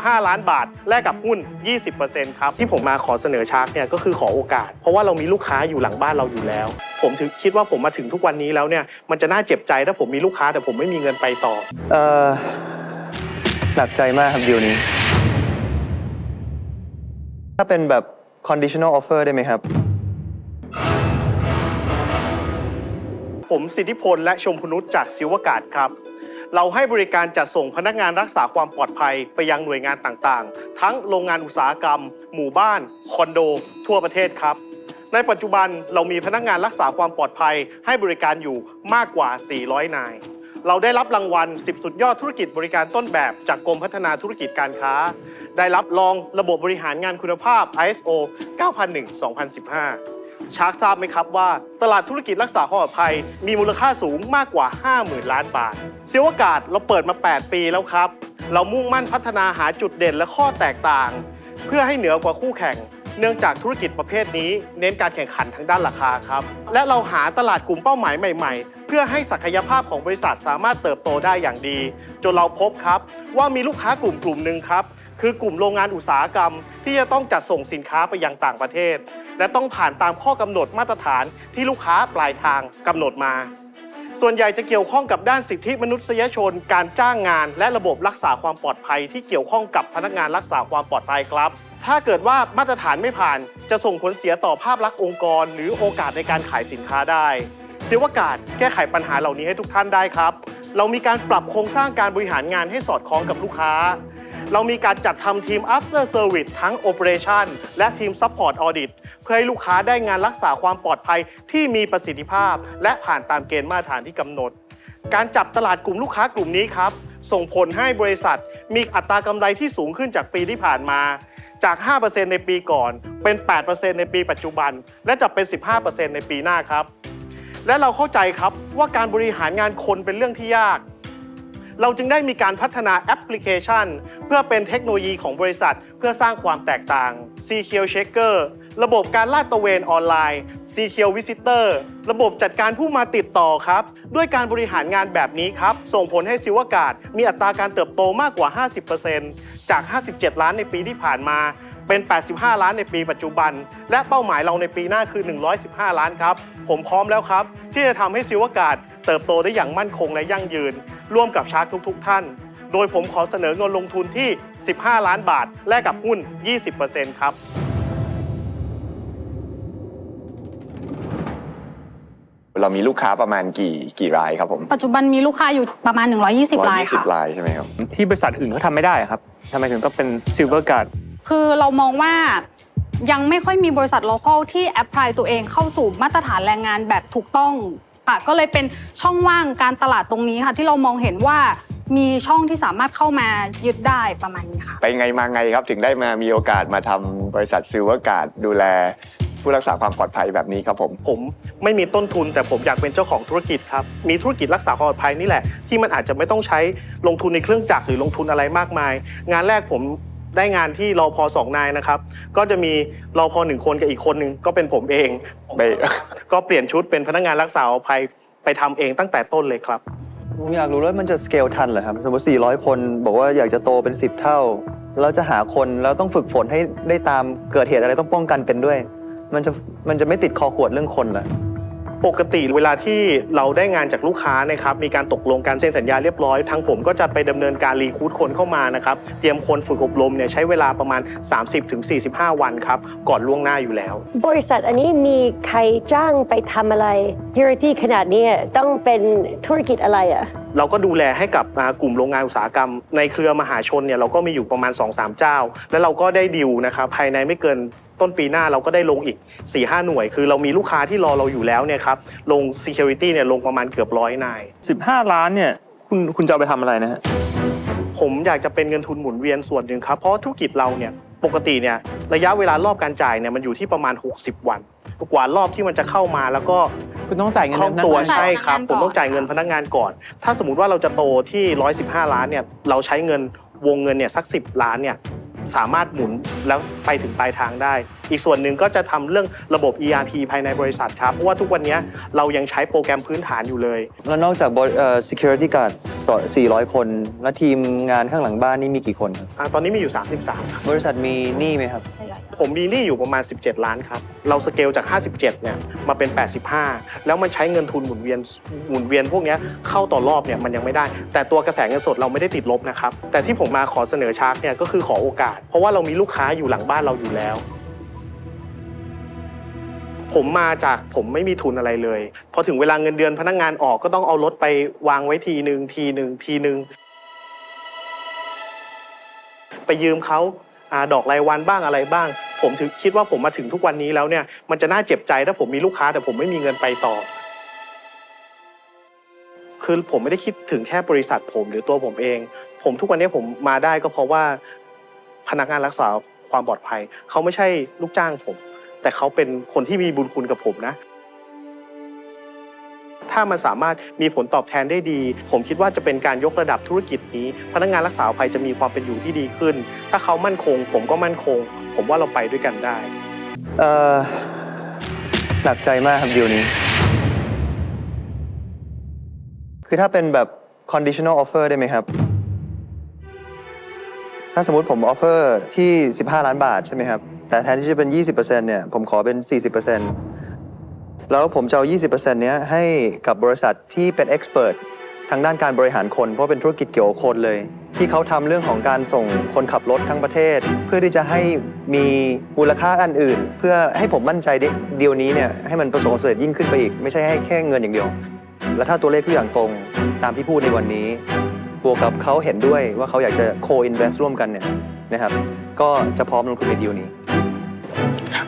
15 ล้านบาท แลกกับหุ้น 20%ครับ ที่ผมมาขอเสนอชาร์กเนี่ยก็คือขอโอกาส เพราะว่าเรามีลูกค้าอยู่หลังบ้านเราอยู่แล้ว ผมถึงคิดว่าผมมาถึงทุกวันนี้แล้วเนี่ยมันจะน่าเจ็บใจถ้าผมมีลูกค้าแต่ผมไม่มีเงินไปต่อ เออหนักใจมากครับดีลนี้ ถ้าเป็นแบบ conditional offer ได้ไหมครับ ผมสิทธิพลและชมพนุษย์จากซิลวการ์ดครับ เราให้บริการจัดส่งพนักงานรักษาความปลอดภัยไปยังหน่วยงานต่างๆ ทั้งโรงงานอุตสาหกรรม หมู่บ้าน คอนโด ทั่วประเทศครับ ในปัจจุบันเรามีพนักงานรักษาความปลอดภัย ให้บริการอยู่มากกว่า 400 นาย เราได้รับรางวัล 10 สุดยอดธุรกิจบริการต้นแบบจากกรมพัฒนาธุรกิจการค้า ได้รับรองระบบบริหารงานคุณภาพ ISO 9001-2015 ชาร์กทราบไหมครับว่า ตลาดธุรกิจรักษาความปลอดภัย มีมูลค่าสูงมากกว่า 50,000 ล้านบาท เซียวกาศเราเปิดมา 8 ปีแล้วครับ เรามุ่งมั่นพัฒนาหาจุดเด่นและข้อแตกต่าง เพื่อให้เหนือกว่าคู่แข่ง เนื่องจากธุรกิจประเภทนี้ เน้นการแข่งขันทางด้านราคาครับ และเราหาตลาดกลุ่มเป้าหมายใหม่ ๆ เพื่อให้ศักยภาพของบริษัทสามารถเติบโตได้อย่างดี จนเราพบครับ ว่ามีลูกค้ากลุ่มกลุ่มหนึ่งครับ คือกลุ่มโรงงานอุตสาหกรรม ที่จะต้องจัดส่งสินค้าไปยังต่างประเทศ และต้องผ่านตามข้อกำหนดมาตรฐานที่ลูกค้าปลายทางกำหนดมา ส่วนใหญ่จะเกี่ยวข้องกับด้านสิทธิมนุษยชน การจ้างงาน และระบบรักษาความปลอดภัย ที่เกี่ยวข้องกับพนักงานรักษาความปลอดภัยครับ ถ้าเกิดว่ามาตรฐานไม่ผ่านจะส่งผลเสียต่อภาพลักษณ์องค์กร หรือโอกาสในการขายสินค้าได้ซิวกาศแก้ไขปัญหาเหล่านี้ให้ทุกท่านได้ครับ เรามีการปรับโครงสร้างการบริหารงานให้สอดคล้องกับลูกค้า เรามีการจัดทำทีม after service ทั้ง operation และทีม support audit เพื่อให้ลูกค้าได้งานรักษาความปลอดภัยที่มีประสิทธิภาพ และผ่านตามเกณฑ์มาตรฐานที่กำหนด การจับตลาดกลุ่มลูกค้ากลุ่มนี้ครับ ส่งผลให้บริษัทมีอัตรากำไรที่สูงขึ้นจากปีที่ผ่านมา จาก 5%ในปีก่อน เป็น 8%ในปีปัจจุบัน และจะเป็น 15%ในปีหน้าครับ และเราเข้าใจครับว่าการบริหารงานคนเป็นเรื่องที่ยาก เราจึงได้มีการพัฒนาแอปพลิเคชัน เพื่อเป็นเทคโนโลยีของบริษัท เพื่อสร้างความแตกต่าง CQ Checker ระบบการลาดตระเวนออนไลน์ CQ Visitor ระบบจัดการผู้มาติดต่อครับ ด้วยการบริหารงานแบบนี้ครับ ส่งผลให้ซิวากาศ มีอัตราการเติบโตมากกว่า 50%จาก 57 ล้านในปีที่ผ่านมาเป็น 85 ล้านในปีปัจจุบัน และเป้าหมายเราในปีหน้าคือ 115 ล้านครับ ผมพร้อมแล้วครับ ที่จะทำให้ซิวากาศเติบโตได้อย่างมั่นคงและยั่งยืน ร่วมกับชาร์กทุก ๆ ท่าน โดยผมขอเสนอเงินลงทุนที่ 15 ล้านบาท แลกกับหุ้น 20%ครับ เรามีลูกค้าประมาณกี่กี่รายครับผมปัจจุบันมีลูกค้าอยู่ประมาณ 120รายค่ะ รายใช่ไหมครับ ที่บริษัทอื่นเขาทำไม่ได้ครับทำไมถึงต้องเป็น silver card คือเรามองว่ายังไม่ค่อยมีบริษัทโลคอลที่แอพพลายตัวเองเข้าสู่มาตรฐานแรงงานแบบถูกต้อง ค่ะก็เลยเป็นช่องว่างการตลาดตรงนี้ค่ะ ที่เรามองเห็นว่ามีช่องที่สามารถเข้ามายึดได้ประมาณนี้ค่ะ ไปไงมาไงครับถึงได้มามีโอกาสมาทำบริษัทซิลเวอร์การ์ดดูแลผู้รักษาความปลอดภัยแบบนี้ครับผม ผมไม่มีต้นทุนแต่ผมอยากเป็นเจ้าของธุรกิจครับ มีธุรกิจรักษาความปลอดภัยนี่แหละ ที่มันอาจจะไม่ต้องใช้ลงทุนในเครื่องจักรหรือลงทุนอะไรมากมาย งานแรกผม ได้งานที่รอพอสองนายนะครับ ก็จะมีรอพอหนึ่งคนกับอีกคนหนึ่งก็เป็นผมเองไปก็เปลี่ยนชุดเป็นพนักงานรักษาความปลอดภัยไปทำเองตั้งแต่ต้นเลยครับ ผมอยากรู้ว่ามันจะสเกลทันเหรอครับสมมติ400 คนบอกว่าอยากจะโตเป็น 10 เท่าแล้วจะหาคนแล้วต้องฝึกฝนให้ได้ตามเกิดเหตุอะไรต้องป้องกันเป็นด้วย มันจะมันจะไม่ติดคอขวดเรื่องคนเหรอ ปกติเวลาที่เราได้งานจากลูกค้านะครับมีการตกลงการเซ็นสัญญาเรียบร้อยทั้งผมก็จะไปดำเนินการรีคูดคนเข้ามานะครับเตรียมคนฝึกอบรมเนี่ยใช้เวลาประมาณ 30-45 วันครับก่อนล่วงหน้าอยู่แล้ว บริษัทอันนี้มีใครจ้างไปทำอะไร Security ขนาดนี้ต้องเป็นธุรกิจอะไรอะเราก็ดูแลให้กับอ่ากลุ่มโรงงานอุตสาหกรรม ในเครือมหาชนเนี่ยเราก็มีอยู่ประมาณ 2-3 เจ้า แล้วเราก็ได้ดิวนะครับภายในไม่เกิน ต้นปีหน้าเราก็ได้ลงอีก 4-5 หน่วย คือเรามีลูกค้าที่รอเราอยู่แล้วเนี่ยครับลง Security เนี่ยลงประมาณเกือบร้อยนาย 15 ล้านเนี่ยคุณคุณจะเอาไปทำอะไรนะฮะ ผมอยากจะเป็นเงินทุนหมุนเวียนส่วนหนึ่งครับ เพราะธุรกิจเราเนี่ยปกติเนี่ยระยะเวลารอบการจ่ายเนี่ยมันอยู่ที่ประมาณ 60 วันกว่ารอบที่มันจะเข้ามาแล้วก็คุณต้องจ่ายเงินคล่องตัวพนักงาน ใช่ครับพนักงานก่อนผมต้องจ่ายเงินพนักงานก่อน ถ้าสมมติว่าเราจะโตที่ 115 ล้านเนี่ยเราใช้เงินวงเงินเนี่ยสัก 10 ล้านเนี่ย สามารถหมุนแล้วไปถึงปลายทางได้ อีกส่วนหนึ่งก็จะทำเรื่องระบบ ERP ภายในบริษัทครับ เพราะว่าทุกวันนี้เรายังใช้โปรแกรมพื้นฐานอยู่เลย แล้วนอกจากบริเอ่อ security guard 400 คน แล้วทีมงานข้างหลังบ้านนี่มีกี่คนครับอาตอนนี้มีอยู่ 33ครับบริษัทมีหนี้ไหมครับ ผมมีหนี้อยู่ประมาณ 17 ล้านครับ เราสเกลจาก 57 เนี่ยมาเป็น 85 แล้วมันใช้เงินทุนหมุนเวียนหมุนเวียนพวกเนี้ยเข้าต่อรอบเนี่ยมันยังไม่ได้ แต่ตัวกระแสเงินสดเราไม่ได้ติดลบนะครับแต่ที่ผมมาขอเสนอชาร์กเนี่ยก็คือขอโอกาสเพราะว่าเรามีลูกค้าอยู่หลังบ้านเราอยู่แล้ว ผมมาจากผมไม่มีทุนอะไรเลยพอถึงเวลาเงินเดือนพนักงานออกก็ต้องเอารถไปวางไว้ทีหนึ่งทีหนึ่งทีหนึ่งไปยืมเขาอาดอกรายวันบ้างอะไรบ้าง ผมถึงคิดว่าผมมาถึงทุกวันนี้แล้วเนี่ยมันจะน่าเจ็บใจถ้าผมมีลูกค้าแต่ผมไม่มีเงินไปต่อคือผมไม่ได้คิดถึงแค่บริษัทผมหรือตัวผมเอง ผมทุกวันนี้ผมมาได้ก็เพราะว่า พนักงานรักษาความปลอดภัย เขาไม่ใช่ลูกจ้างผม แต่เขาเป็นคนที่มีบุญคุณกับผมนะ ถ้ามันสามารถมีผลตอบแทนได้ดี ผมคิดว่าจะเป็นการยกระดับธุรกิจนี้ พนักงานรักษาภัยจะมีความเป็นอยู่ที่ดีขึ้น ถ้าเขามั่นคง ผมก็มั่นคง ผมว่าเราไปด้วยกันได้เออหนักใจมากครับดีลนี้ คือถ้าเป็นแบบ conditional offer ได้ไหมครับ ถ้าสมมติผม offer ที่ 15 ล้านบาทใช่ไหมครับ แต่แทนที่จะเป็น 20%เนี่ย ผมขอเป็น 40%แล้วผมจะเอา 20%เนี้ยให้กับบริษัทที่เป็น expert ทางด้านการบริหารคน เพราะเป็นธุรกิจเกี่ยวกับคนเลย ที่เขาทำเรื่องของการส่งคนขับรถทั้งประเทศ เพื่อที่จะให้มีมูลค่าอันอื่น เพื่อให้ผมมั่นใจเดียวนี้เนี่ยให้มันประสบความสำเร็จยิ่งขึ้นไปอีก ไม่ใช่ให้แค่เงินอย่างเดียว และถ้าตัวเลขทุกอย่างตรงตามที่พูดในวันนี้ บวกกับเขาเห็นด้วยว่าเขาอยากจะ co-invest ร่วมกันเนี่ยนะครับ ก็จะพร้อมลงทุนในดีลนี้ครั